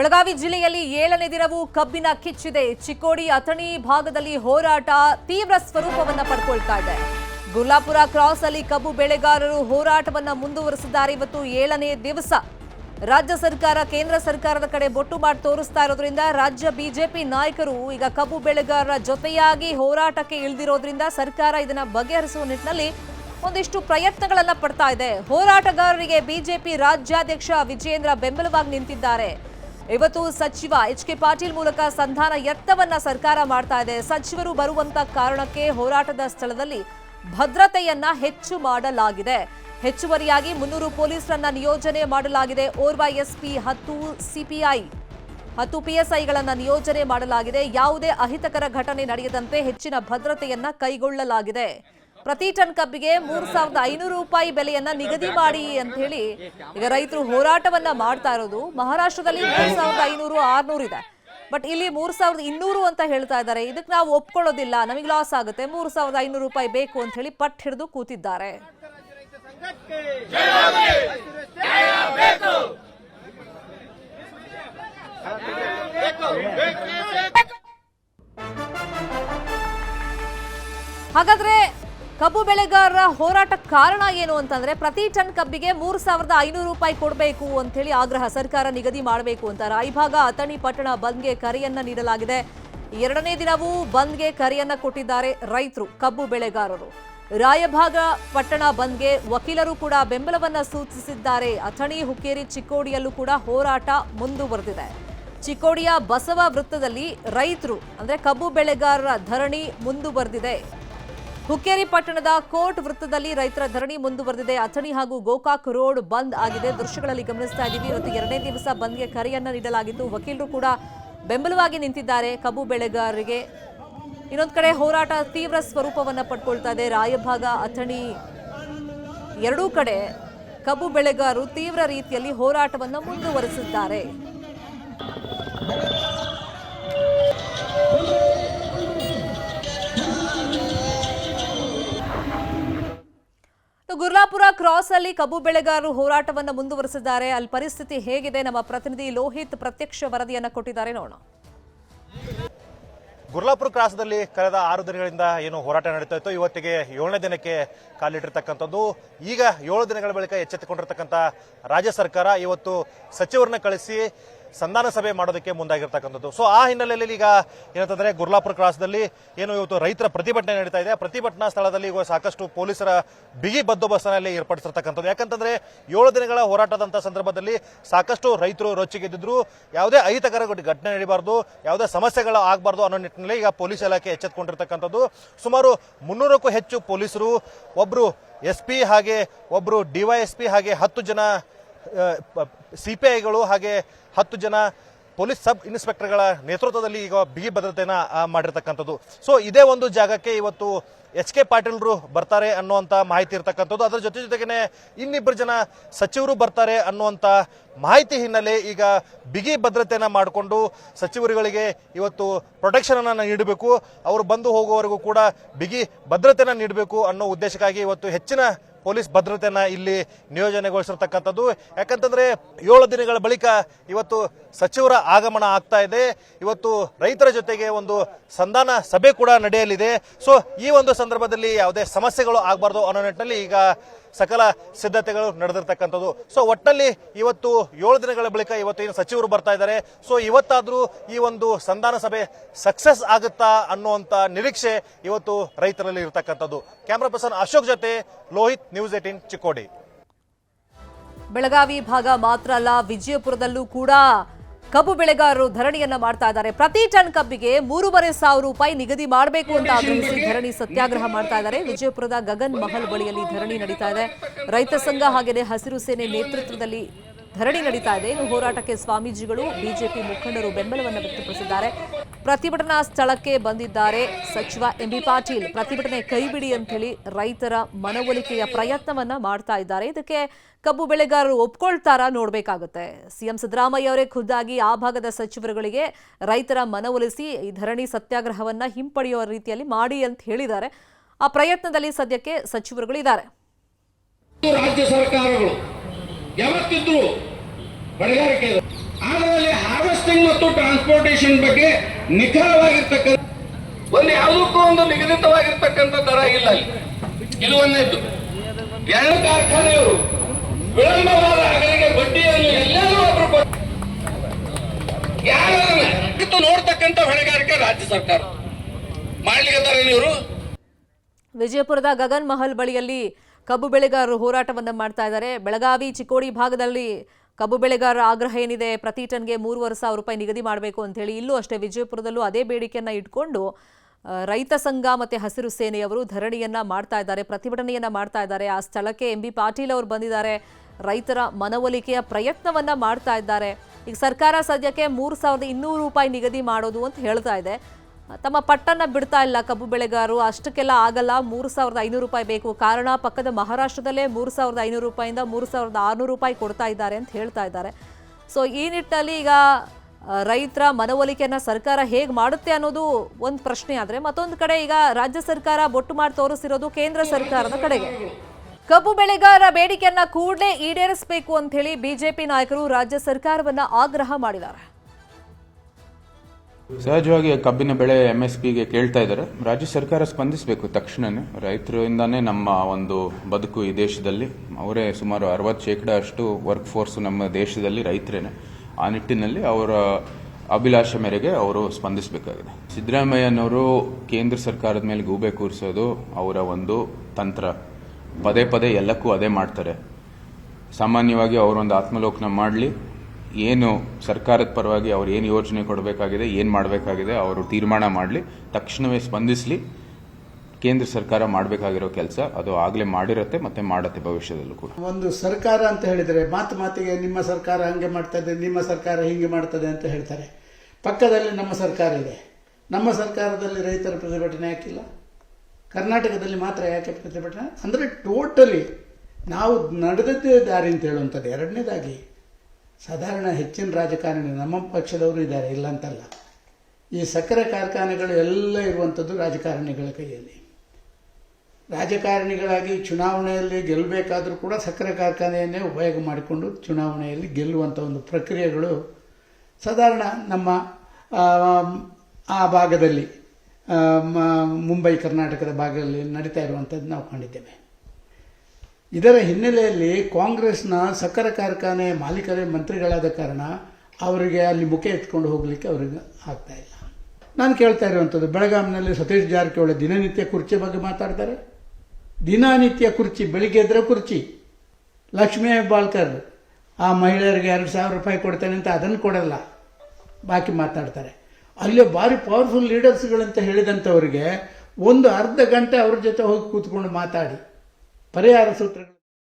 ಬೆಳಗಾವಿ ಜಿಲ್ಲೆಯಲ್ಲಿ ಏಳನೇ ದಿನವೂ ಕಬ್ಬಿನ ಕಿಚ್ಚಿದೆ. ಚಿಕ್ಕೋಡಿ ಅಥಣಿ ಭಾಗದಲ್ಲಿ ಹೋರಾಟ ತೀವ್ರ ಸ್ವರೂಪವನ್ನು ಪಡ್ಕೊಳ್ತಾ ಇದೆ. ಗುಲ್ಲಾಪುರ ಕ್ರಾಸ್ ಅಲ್ಲಿ ಕಬ್ಬು ಬೆಳೆಗಾರರು ಹೋರಾಟವನ್ನು ಮುಂದುವರೆಸಿದ್ದಾರೆ. ಇವತ್ತು ಏಳನೇ ದಿವಸ. ರಾಜ್ಯ ಸರ್ಕಾರ, ಕೇಂದ್ರ ಸರ್ಕಾರದ ಕಡೆ ಬೊಟ್ಟು ಮಾಡಿ ತೋರಿಸ್ತಾ ಇರೋದ್ರಿಂದ ರಾಜ್ಯ ಬಿಜೆಪಿ ನಾಯಕರು ಈಗ ಕಬ್ಬು ಬೆಳೆಗಾರರ ಜೊತೆಯಾಗಿ ಹೋರಾಟಕ್ಕೆ ಇಳಿದಿರೋದ್ರಿಂದ ಸರ್ಕಾರ ಇದನ್ನ ಬಗೆಹರಿಸುವ ನಿಟ್ಟಿನಲ್ಲಿ ಒಂದಿಷ್ಟು ಪ್ರಯತ್ನಗಳನ್ನ ಪಡ್ತಾ ಇದೆ. ಹೋರಾಟಗಾರರಿಗೆ ಬಿಜೆಪಿ ರಾಜ್ಯಾಧ್ಯಕ್ಷ ವಿಜಯೇಂದ್ರ ಬೆಂಬಲವಾಗಿ ನಿಂತಿದ್ದಾರೆ. ಇವತ್ತು ಸಚಿವ ಎಚ್ ಕೆ ಪಾಟೀಲ್ ಮೂಲಕ ಸಂಧಾನ ಯತ್ನವನ್ನ ಸರ್ಕಾರ ಮಾಡ್ತಾ ಇದೆ. ಸಚಿವರು ಬರುವಂತ ಕಾರಣಕ್ಕೆ ಹೋರಾಟದ ಸ್ಥಳದಲ್ಲಿ ಭದ್ರತೆಯನ್ನ ಹೆಚ್ಚು ಮಾಡಲಾಗಿದೆ. ಹೆಚ್ಚುವರಿಯಾಗಿ ಮುನ್ನೂರು ಪೊಲೀಸರನ್ನ ನಿಯೋಜನೆ ಮಾಡಲಾಗಿದೆ. ಓರ್ವ ಎಸ್ಪಿ ಹತ್ತು, ಸಿಪಿಐ ಹತ್ತು ಪಿಎಸ್ಐಗಳನ್ನ ನಿಯೋಜನೆ ಮಾಡಲಾಗಿದೆ. ಯಾವುದೇ ಅಹಿತಕರ ಘಟನೆ ನಡೆಯದಂತೆ ಹೆಚ್ಚಿನ ಭದ್ರತೆಯನ್ನ ಕೈಗೊಳ್ಳಲಾಗಿದೆ. ಪ್ರತಿ ಟನ್ ಕಬ್ಬಿಗೆ ಮೂರು ಸಾವಿರದ ಐನೂರು ರೂಪಾಯಿ ಬೆಲೆಯನ್ನ ನಿಗದಿ ಮಾಡಿ ಅಂತ ಹೇಳಿ ಈಗ ರೈತರು ಹೋರಾಟವನ್ನ ಮಾಡ್ತಾ ಇರೋದು. ಮಹಾರಾಷ್ಟ್ರದಲ್ಲಿ ಮೂರು ಸಾವಿರದ ಐನೂರು, ಆರ್ನೂರು ಇದೆ. ಬಟ್ ಇಲ್ಲಿ ಮೂರು ಸಾವಿರದ ಇನ್ನೂರು ಅಂತ ಹೇಳ್ತಾ ಇದ್ದಾರೆ. ಇದಕ್ಕೆ ನಾವು ಒಪ್ಕೊಳ್ಳೋದಿಲ್ಲ. ನಮಗೆ ಲಾಸ್ ಆಗುತ್ತೆ. ಮೂರು ಸಾವಿರದ ಐನೂರು ರೂಪಾಯಿ ಬೇಕು ಅಂತ ಹೇಳಿ ಪಟ್ ಹಿಡಿದು ಕೂತಿದ್ದಾರೆ. ಹಾಗಾದ್ರೆ ಕಬ್ಬು ಬೆಳೆಗಾರರ ಹೋರಾಟ ಕಾರಣ ಏನು ಅಂತಂದ್ರೆ ಪ್ರತಿ ಟನ್ ಕಬ್ಬಿಗೆ ಮೂರ್ ಸಾವಿರದ ಐನೂರು ರೂಪಾಯಿ ಕೊಡಬೇಕು ಅಂತ ಹೇಳಿ ಆಗ್ರಹ ಸರ್ಕಾರ ನಿಗದಿ ಮಾಡಬೇಕು ಅಂತ. ರಾಯಭಾಗ ಅಥಣಿ ಪಟ್ಟಣ ಬಂದ್ಗೆ ಕರೆಯನ್ನ ನೀಡಲಾಗಿದೆ. ಎರಡನೇ ದಿನವೂ ಬಂದ್ಗೆ ಕರೆಯನ್ನ ಕೊಟ್ಟಿದ್ದಾರೆ ರೈತರು, ಕಬ್ಬು ಬೆಳೆಗಾರರು. ರಾಯಭಾಗ ಪಟ್ಟಣ ಬಂದ್ಗೆ ವಕೀಲರು ಕೂಡ ಬೆಂಬಲವನ್ನ ಸೂಚಿಸಿದ್ದಾರೆ. ಅಥಣಿ, ಹುಕ್ಕೇರಿ, ಚಿಕ್ಕೋಡಿಯಲ್ಲೂ ಕೂಡ ಹೋರಾಟ ಮುಂದುವರೆದಿದೆ. ಚಿಕ್ಕೋಡಿಯ ಬಸವ ವೃತ್ತದಲ್ಲಿ ರೈತರು ಅಂದ್ರೆ ಕಬ್ಬು ಬೆಳೆಗಾರರ ಧರಣಿ ಮುಂದುವರೆದಿದೆ. ಹುಕ್ಕೇರಿ ಪಟ್ಟಣದ ಕೋರ್ಟ್ ವೃತ್ತದಲ್ಲಿ ರೈತರ ಧರಣಿ ಮುಂದುವರೆದಿದೆ. ಅಥಣಿ ಹಾಗೂ ಗೋಕಾಕ್ ರೋಡ್ ಬಂದ್ ಆಗಿದೆ. ದೃಶ್ಯಗಳಲ್ಲಿ ಗಮನಿಸ್ತಾ ಇದ್ದೀವಿ. ಇವತ್ತು ಎರಡನೇ ದಿವಸ ಬಂದ್ಗೆ ಕರೆಯನ್ನ ನೀಡಲಾಗಿತ್ತು. ವಕೀಲರು ಕೂಡ ಬೆಂಬಲವಾಗಿ ನಿಂತಿದ್ದಾರೆ. ಕಬ್ಬು ಬೆಳೆಗಾರರಿಗೆ ಇನ್ನೊಂದು ಕಡೆ ಹೋರಾಟ ತೀವ್ರ ಸ್ವರೂಪವನ್ನು ಪಡ್ಕೊಳ್ತಾ ಇದೆ. ರಾಯಭಾಗ, ಅಥಣಿ ಎರಡೂ ಕಡೆ ಕಬ್ಬು ಬೆಳೆಗಾರರು ತೀವ್ರ ರೀತಿಯಲ್ಲಿ ಹೋರಾಟವನ್ನು ಮುಂದುವರೆಸಿದ್ದಾರೆ. ಗುರ್ಲಾಪುರ ಕ್ರಾಸ್ ಅಲ್ಲಿ ಕಬ್ಬು ಬೆಳೆಗಾರರು ಹೋರಾಟವನ್ನು ಮುಂದುವರೆಸಿದ್ದಾರೆ. ಅಲ್ಲಿ ಪರಿಸ್ಥಿತಿ ಹೇಗಿದೆ? ನಮ್ಮ ಪ್ರತಿನಿಧಿ ಲೋಹಿತ್ ಪ್ರತ್ಯಕ್ಷ ವರದಿಯನ್ನ ಕೊಟ್ಟಿದ್ದಾರೆ. ನೋಡೋಣ. ಗುರ್ಲಾಪುರ ಕ್ರಾಸದಲ್ಲಿ ಕಳೆದ ಆರು ದಿನಗಳಿಂದ ಏನು ಹೋರಾಟ ನಡೀತಾ ಇತ್ತು. ಇವತ್ತಿಗೆ ಏಳನೇ ದಿನಕ್ಕೆ ಕಾಲಿಟ್ಟಿರ್ತಕ್ಕಂಥದ್ದು. ಈಗ ಏಳು ದಿನಗಳ ಬಳಿಕ ಎಚ್ಚೆತ್ತುಕೊಂಡಿರ್ತಕ್ಕಂಥ ರಾಜ್ಯ ಸರ್ಕಾರ ಇವತ್ತು ಸಚಿವರನ್ನ ಕಳಿಸಿ ಸಂಧಾನ ಸಭೆ ಮಾಡೋದಕ್ಕೆ ಮುಂದಾಗಿರ್ತಕ್ಕಂಥದ್ದು. ಸೊ ಆ ಹಿನ್ನೆಲೆಯಲ್ಲಿ ಈಗ ಏನಂತಂದ್ರೆ ಗುರ್ಲಾಪುರ ಕ್ರಾಸ್ದಲ್ಲಿ ಏನು ಇವತ್ತು ರೈತರ ಪ್ರತಿಭಟನೆ ನಡೀತಾ ಇದೆ. ಪ್ರತಿಭಟನಾ ಸ್ಥಳದಲ್ಲಿ ಈಗ ಸಾಕಷ್ಟು ಪೊಲೀಸರ ಬಿಗಿ ಬಂದೋಬಸ್ತನಲ್ಲಿ ಏರ್ಪಡಿಸಿರ್ತಕ್ಕಂಥದ್ದು. ಯಾಕಂತಂದ್ರೆ ಏಳು ದಿನಗಳ ಹೋರಾಟದಂತ ಸಂದರ್ಭದಲ್ಲಿ ಸಾಕಷ್ಟು ರೈತರು ರೊಚ್ಚಿಗೆದ್ದಿದ್ರು. ಯಾವುದೇ ಅಹಿತಕರ ಘಟನೆ ನಡೀಬಾರ್ದು, ಯಾವುದೇ ಸಮಸ್ಯೆಗಳು ಆಗಬಾರ್ದು ಅನ್ನೋ ನಿಟ್ಟಿನಲ್ಲಿ ಈಗ ಪೊಲೀಸ್ ಇಲಾಖೆ ಎಚ್ಚೆತ್ಕೊಂಡಿರ್ತಕ್ಕಂಥದ್ದು. ಸುಮಾರು ಮುನ್ನೂರಕ್ಕೂ ಹೆಚ್ಚು ಪೊಲೀಸರು, ಒಬ್ರು ಎಸ್ ಪಿ ಹಾಗೆ ಒಬ್ರು ಡಿವೈಎಸ್ಪಿ ಹಾಗೆ ಹತ್ತು ಜನ ಸಿಪಿಐಗಳು ಹಾಗೆ ಹತ್ತು ಜನ ಪೊಲೀಸ್ ಸಬ್ ಇನ್ಸ್ಪೆಕ್ಟರ್ಗಳ ನೇತೃತ್ವದಲ್ಲಿ ಈಗ ಬಿಗಿ ಭದ್ರತೆಯನ್ನು ಮಾಡಿರ್ತಕ್ಕಂಥದ್ದು. ಸೊ, ಇದೇ ಒಂದು ಜಾಗಕ್ಕೆ ಇವತ್ತು ಎಚ್ ಕೆ ಪಾಟೀಲ್ರು ಬರ್ತಾರೆ ಅನ್ನುವಂಥ ಮಾಹಿತಿ ಇರ್ತಕ್ಕಂಥದ್ದು. ಅದರ ಜೊತೆ ಜೊತೆಗೇನೆ ಇನ್ನಿಬ್ಬರು ಜನ ಸಚಿವರು ಬರ್ತಾರೆ ಅನ್ನುವಂಥ ಮಾಹಿತಿ ಹಿನ್ನೆಲೆ ಈಗ ಬಿಗಿ ಭದ್ರತೆಯನ್ನು ಮಾಡಿಕೊಂಡು ಸಚಿವರುಗಳಿಗೆ ಇವತ್ತು ಪ್ರೊಟೆಕ್ಷನನ್ನು ನೀಡಬೇಕು. ಅವರು ಬಂದು ಹೋಗುವವರೆಗೂ ಕೂಡ ಬಿಗಿ ಭದ್ರತೆಯನ್ನು ನೀಡಬೇಕು ಅನ್ನೋ ಉದ್ದೇಶಕ್ಕಾಗಿ ಇವತ್ತು ಹೆಚ್ಚಿನ ಪೊಲೀಸ್ ಭದ್ರತೆಯನ್ನ ಇಲ್ಲಿ ನಿಯೋಜನೆಗೊಳಿಸಿರ್ತಕ್ಕಂಥದ್ದು. ಯಾಕಂತಂದ್ರೆ ಏಳು ದಿನಗಳ ಬಳಿಕ ಇವತ್ತು ಸಚಿವರ ಆಗಮನ ಆಗ್ತಾ ಇದೆ. ಇವತ್ತು ರೈತರ ಜೊತೆಗೆ ಒಂದು ಸಂಧಾನ ಸಭೆ ಕೂಡ ನಡೆಯಲಿದೆ. ಸೊ ಈ ಒಂದು ಸಂದರ್ಭದಲ್ಲಿ ಯಾವುದೇ ಸಮಸ್ಯೆಗಳು ಆಗಬಾರ್ದು ಅನ್ನೋ ನಿಟ್ಟಿನಲ್ಲಿ ಈಗ ಸಕಲ ಸಿದ್ಧತೆಗಳು ನಡೆದಿರ್ತಕ್ಕಂಥದ್ದು. ಸೊ ಒಟ್ಟಲ್ಲಿ ಇವತ್ತು ಏಳು ದಿನಗಳ ಬಳಿಕ ಇವತ್ತು ಏನು ಸಚಿವರು ಬರ್ತಾ ಇದ್ದಾರೆ. ಸೊ ಇವತ್ತಾದರೂ ಈ ಒಂದು ಸಂಧಾನ ಸಭೆ ಸಕ್ಸಸ್ ಆಗುತ್ತಾ ಅನ್ನುವಂಥ ನಿರೀಕ್ಷೆ ಇವತ್ತು ರೈತರಲ್ಲಿ ಇರತಕ್ಕಂಥದ್ದು. ಕ್ಯಾಮ್ರಾ ಪರ್ಸನ್ ಅಶೋಕ್ ಜೊತೆ ಲೋಹಿತ್ ನ್ಯೂಸ್ ಏಟೀನ್ ಚಿಕ್ಕೋಡಿ. ಬೆಳಗಾವಿ ಭಾಗ ಮಾತ್ರ ಅಲ್ಲ, ವಿಜಯಪುರದಲ್ಲೂ ಕೂಡ ಕಬ್ಬು ಬೆಳೆಗಾರರು ಧರಣಿಯನ್ನ ಮಾಡ್ತಾ ಇದ್ದಾರೆ. ಪ್ರತಿ ಟನ್ ಕಬ್ಬಿಗೆ ಮೂರುವರೆ ಸಾವಿರ ರೂಪಾಯಿ ನಿಗದಿ ಮಾಡಬೇಕು ಅಂತ ಆಗ್ರಹಿಸಿ ಧರಣಿ ಸತ್ಯಾಗ್ರಹ ಮಾಡ್ತಾ ಇದ್ದಾರೆ. ವಿಜಯಪುರದ ಗಗನ್ ಮಹಲ್ ಬಳಿಯಲ್ಲಿ ಧರಣಿ ನಡೀತಾ ಇದೆ. ರೈತ ಸಂಘ ಹಾಗೆಯೇ ಹಸಿರು ಸೇನೆ ನೇತೃತ್ವದಲ್ಲಿ ಧರಣಿ ನಡೀತಾ ಇದೆ. ಇನ್ನು ಹೋರಾಟಕ್ಕೆ ಸ್ವಾಮೀಜಿಗಳು, ಬಿಜೆಪಿ ಮುಖಂಡರು ಬೆಂಬಲವನ್ನು ವ್ಯಕ್ತಪಡಿಸಿದ್ದಾರೆ. ಪ್ರತಿಭಟನಾ ಸ್ಥಳಕ್ಕೆ ಬಂದಿದ್ದಾರೆ ಸಚಿವ ಎಂಬಿ ಪಾಟೀಲ್. ಪ್ರತಿಭಟನೆ ಕೈಬಿಡಿ ಅಂತ ಹೇಳಿ ರೈತರ ಮನವೊಲಿಕೆಯ ಪ್ರಯತ್ನವನ್ನ ಮಾಡ್ತಾ ಇದ್ದಾರೆ. ಇದಕ್ಕೆ ಕಬ್ಬು ಬೆಳೆಗಾರರು ಒಪ್ಕೊಳ್ತಾರಾ ನೋಡ್ಬೇಕಾಗುತ್ತೆ. ಸಿಎಂ ಸಿದ್ದರಾಮಯ್ಯ ಅವರೇ ಖುದ್ದಾಗಿ ಆ ಭಾಗದ ಸಚಿವರುಗಳಿಗೆ ರೈತರ ಮನವೊಲಿಸಿ ಈ ಧರಣಿ ಸತ್ಯಾಗ್ರಹವನ್ನ ಹಿಂಪಡೆಯುವ ರೀತಿಯಲ್ಲಿ ಮಾಡಿ ಅಂತ ಹೇಳಿದ್ದಾರೆ. ಆ ಪ್ರಯತ್ನದಲ್ಲಿ ಸದ್ಯಕ್ಕೆ ಸಚಿವರುಗಳು ಇದ್ದಾರೆ ರಾಜ್ಯ ಸರ್ಕಾರಗಳು ಯಾವತ್ತಿದ್ರು ಬಡಗಾರಿಕೆ ಅದರಲ್ಲಿ ಹಾರ್ವೆಸ್ಟಿಂಗ್ ಮತ್ತು ಟ್ರಾನ್ಸ್ಪೋರ್ಟೇಷನ್ ಬಗ್ಗೆ ನಿಖರವಾಗಿರ್ತಕ್ಕಂಥ ಒಂದು ಯಾವುದಕ್ಕೂ ಒಂದು ನಿಗದಿತವಾಗಿರ್ತಕ್ಕಂಥ ದರ ಇಲ್ಲ ಅಲ್ಲಿ. ಇದು ಒಂದನೇದ್ದು ಎರಡು ಕಾರ್ಖಾನೆಯವರು ವಿಳಂಬವಾದ ಹಗಲಿಗೆ ಬಡ್ಡಿಯನ್ನು ಎಲ್ಲರೂ ಒಬ್ರು ಯಾರು ನೋಡ್ತಕ್ಕಂಥ ಹೊಣೆಗಾರಿಕೆ ರಾಜ್ಯ ಸರ್ಕಾರ. ಮಾಡ್ಲಿಕ್ಕೆ ಇವರು. ವಿಜಯಪುರದ ಗಗನ್ ಮಹಲ್ ಬಳಿಯಲ್ಲಿ ಕಬ್ಬು ಬೆಳೆಗಾರರು ಹೋರಾಟವನ್ನು ಮಾಡ್ತಾ ಇದ್ದಾರೆ. ಬೆಳಗಾವಿ ಚಿಕ್ಕೋಡಿ ಭಾಗದಲ್ಲಿ ಕಬ್ಬು ಬೆಳೆಗಾರರ ಆಗ್ರಹ ಏನಿದೆ? ಪ್ರತಿ ಟನ್ಗೆ ಮೂರುವರೆ ಸಾವಿರ ರೂಪಾಯಿ ನಿಗದಿ ಮಾಡಬೇಕು ಅಂತ ಹೇಳಿ ಇಲ್ಲೂ ಅಷ್ಟೇ ವಿಜಯಪುರದಲ್ಲೂ ಅದೇ ಬೇಡಿಕೆಯನ್ನ ಇಟ್ಕೊಂಡು ರೈತ ಸಂಘ ಮತ್ತೆ ಹಸಿರು ಸೇನೆಯವರು ಧರಣಿಯನ್ನ ಮಾಡ್ತಾ ಇದ್ದಾರೆ, ಪ್ರತಿಭಟನೆಯನ್ನ ಮಾಡ್ತಾ ಇದ್ದಾರೆ. ಆ ಸ್ಥಳಕ್ಕೆ ಎಂ ಬಿ ಪಾಟೀಲ್ ಅವರು ಬಂದಿದ್ದಾರೆ. ರೈತರ ಮನವೊಲಿಕೆಯ ಪ್ರಯತ್ನವನ್ನ ಮಾಡ್ತಾ ಇದ್ದಾರೆ. ಈಗ ಸರ್ಕಾರ ಸದ್ಯಕ್ಕೆ ಮೂರು ಸಾವಿರದ ಇನ್ನೂರು ರೂಪಾಯಿ ನಿಗದಿ ಮಾಡೋದು ಅಂತ ಹೇಳ್ತಾ ಇದೆ. ತಮ್ಮ ಪಟ್ಟನ್ನ ಬಿಡ್ತಾ ಇಲ್ಲ ಕಬ್ಬು ಬೆಳೆಗಾರರು. ಅಷ್ಟಕ್ಕೆಲ್ಲ ಆಗಲ್ಲ. ಮೂರು ಸಾವಿರದ ಐನೂರು ರೂಪಾಯಿ ಬೇಕು. ಕಾರಣ ಪಕ್ಕದ ಮಹಾರಾಷ್ಟ್ರದಲ್ಲೇ ಮೂರು ಸಾವಿರದ ಐನೂರು ರೂಪಾಯಿಂದ ಮೂರು ಸಾವಿರದ ಆರುನೂರು ರೂಪಾಯಿ ಕೊಡ್ತಾ ಇದ್ದಾರೆ ಅಂತ ಹೇಳ್ತಾ ಇದ್ದಾರೆ. ಸೊ ಈ ನಿಟ್ಟಿನಲ್ಲಿ ಈಗ ರೈತರ ಮನವೊಲಿಕೆಯನ್ನು ಸರ್ಕಾರ ಹೇಗೆ ಮಾಡುತ್ತೆ ಅನ್ನೋದು ಒಂದು ಪ್ರಶ್ನೆ ಆದರೆ, ಮತ್ತೊಂದು ಕಡೆ ಈಗ ರಾಜ್ಯ ಸರ್ಕಾರ ಬೊಟ್ಟು ಮಾಡಿ ತೋರಿಸಿರೋದು ಕೇಂದ್ರ ಸರ್ಕಾರದ ಕಡೆಗೆ. ಕಬ್ಬು ಬೆಳೆಗಾರರ ಬೇಡಿಕೆಯನ್ನ ಕೂಡಲೇ ಈಡೇರಿಸಬೇಕು ಅಂತ ಹೇಳಿ ಬಿಜೆಪಿ ನಾಯಕರು ರಾಜ್ಯ ಸರ್ಕಾರವನ್ನ ಆಗ್ರಹ ಮಾಡಿದ್ದಾರೆ. ಸಹಜವಾಗಿ ಕಬ್ಬಿನ ಬೆಳೆ ಎಂ ಎಸ್ ಪಿಗೆ ಕೇಳ್ತಾ ಇದ್ದಾರೆ. ರಾಜ್ಯ ಸರ್ಕಾರ ಸ್ಪಂದಿಸಬೇಕು ತಕ್ಷಣನೇ. ರೈತರಿಂದಾನೇ ನಮ್ಮ ಒಂದು ಬದುಕು ಈ ದೇಶದಲ್ಲಿ. ಅವರೇ ಸುಮಾರು ಅರವತ್ತು ಶೇಕಡ ಅಷ್ಟು ವರ್ಕ್ ಫೋರ್ಸ್ ನಮ್ಮ ದೇಶದಲ್ಲಿ ರೈತರೇನೆ. ಆ ನಿಟ್ಟಿನಲ್ಲಿ ಅವರ ಅಭಿಲಾಷೆ ಮೇರೆಗೆ ಅವರು ಸ್ಪಂದಿಸಬೇಕಾಗಿದೆ. ಸಿದ್ದರಾಮಯ್ಯನವರು ಕೇಂದ್ರ ಸರ್ಕಾರದ ಮೇಲೆ ಗೂಬೆ ಕೂರಿಸೋದು ಅವರ ಒಂದು ತಂತ್ರ. ಪದೇ ಪದೇ ಎಲ್ಲಕ್ಕೂ ಅದೇ ಮಾಡ್ತಾರೆ. ಸಾಮಾನ್ಯವಾಗಿ ಅವರೊಂದು ಆತ್ಮಲೋಕನ ಮಾಡಲಿ ಏನು ಸರ್ಕಾರದ ಪರವಾಗಿ ಅವ್ರು ಏನು ಯೋಜನೆ ಕೊಡಬೇಕಾಗಿದೆ, ಏನು ಮಾಡಬೇಕಾಗಿದೆ, ಅವರು ತೀರ್ಮಾನ ಮಾಡಲಿ, ತಕ್ಷಣವೇ ಸ್ಪಂದಿಸಲಿ, ಕೇಂದ್ರ ಸರ್ಕಾರ ಮಾಡಬೇಕಾಗಿರೋ ಕೆಲಸ ಅದು ಆಗಲೇ ಮಾಡಿರುತ್ತೆ ಮತ್ತೆ ಮಾಡುತ್ತೆ ಭವಿಷ್ಯದಲ್ಲೂ ಕೂಡ. ಒಂದು ಸರ್ಕಾರ ಅಂತ ಹೇಳಿದರೆ ಮಾತು ಮಾತಿಗೆ ನಿಮ್ಮ ಸರ್ಕಾರ ಹಂಗೆ ಮಾಡ್ತದೆ ನಿಮ್ಮ ಸರ್ಕಾರ ಹೀಗೆ ಮಾಡ್ತದೆ ಅಂತ ಹೇಳ್ತಾರೆ. ಪಕ್ಕದಲ್ಲಿ ನಮ್ಮ ಸರ್ಕಾರ ಇದೆ. ನಮ್ಮ ಸರ್ಕಾರದಲ್ಲಿ ರೈತರ ಪ್ರತಿಭಟನೆ ಯಾಕಿಲ್ಲ ಕರ್ನಾಟಕದಲ್ಲಿ ಮಾತ್ರ ಯಾಕೆ ಪ್ರತಿಭಟನೆ? ಅಂದರೆ ಟೋಟಲಿ ನಾವು ನಡೆದದ್ದೇ ದಾರಿ ಅಂತ ಹೇಳುವಂಥದ್ದು ಎರಡನೇದಾಗಿ. ಸಾಧಾರಣ ಹೆಚ್ಚಿನ ರಾಜಕಾರಣಿ ನಮ್ಮ ಪಕ್ಷದವರು ಇದ್ದಾರೆ ಇಲ್ಲ ಅಂತಲ್ಲ ಈ ಸಕ್ಕರೆ ಕಾರ್ಖಾನೆಗಳು ಎಲ್ಲ ಇರುವಂಥದ್ದು ರಾಜಕಾರಣಿಗಳ ಕೈಯಲ್ಲಿ. ರಾಜಕಾರಣಿಗಳಾಗಿ ಚುನಾವಣೆಯಲ್ಲಿ ಗೆಲ್ಲಬೇಕಾದರೂ ಕೂಡ ಸಕ್ಕರೆ ಕಾರ್ಖಾನೆಯನ್ನೇ ಉಪಯೋಗ ಮಾಡಿಕೊಂಡು ಚುನಾವಣೆಯಲ್ಲಿ ಗೆಲ್ಲುವಂಥ ಒಂದು ಪ್ರಕ್ರಿಯೆಗಳು ಸಾಧಾರಣ ನಮ್ಮ ಆ, ಭಾಗದಲ್ಲಿ ಮುಂಬೈ ಕರ್ನಾಟಕದ ಭಾಗದಲ್ಲಿ ನಡೀತಾ ಇರುವಂಥದ್ದು ನಾವು ಕಂಡಿದ್ದೇವೆ. ಇದರ ಹಿನ್ನೆಲೆಯಲ್ಲಿ ಕಾಂಗ್ರೆಸ್ನ ಸಕ್ಕರೆ ಕಾರ್ಖಾನೆ ಮಾಲೀಕರೇ ಮಂತ್ರಿಗಳಾದ ಕಾರಣ ಅವರಿಗೆ ಅಲ್ಲಿ ಮುಖ ಎತ್ಕೊಂಡು ಹೋಗಲಿಕ್ಕೆ ಅವರಿಗೆ ಇಲ್ಲ. ನಾನು ಕೇಳ್ತಾ ಇರುವಂಥದ್ದು ಬೆಳಗಾವಿನಲ್ಲಿ ಸತೀಶ್ ಜಾರಕಿಹೊಳಿ ದಿನನಿತ್ಯ ಕುರ್ಚಿ ಬಗ್ಗೆ ಮಾತಾಡ್ತಾರೆ. ದಿನನಿತ್ಯ ಕುರ್ಚಿ, ಬೆಳಿಗ್ಗೆ ಎದ್ರೆ ಕುರ್ಚಿ. ಲಕ್ಷ್ಮೀ ಹೆಬ್ಬಾಳ್ಕರ್, ಆ ಮಹಿಳೆಯರಿಗೆ ಎರಡು ಸಾವಿರ ರೂಪಾಯಿ ಕೊಡ್ತೇನೆ ಅಂತ ಅದನ್ನು ಕೊಡಲ್ಲ. ಬಾಕಿ ಮಾತಾಡ್ತಾರೆ. ಅಲ್ಲಿ ಭಾರಿ ಪವರ್ಫುಲ್ ಲೀಡರ್ಸ್ಗಳಂತ ಹೇಳಿದಂಥವ್ರಿಗೆ ಒಂದು ಅರ್ಧ ಗಂಟೆ ಅವ್ರ ಜೊತೆ ಹೋಗಿ ಕೂತ್ಕೊಂಡು ಮಾತಾಡಿ. ಪರಿಹಾರ ಸೂತ್ರಗಳು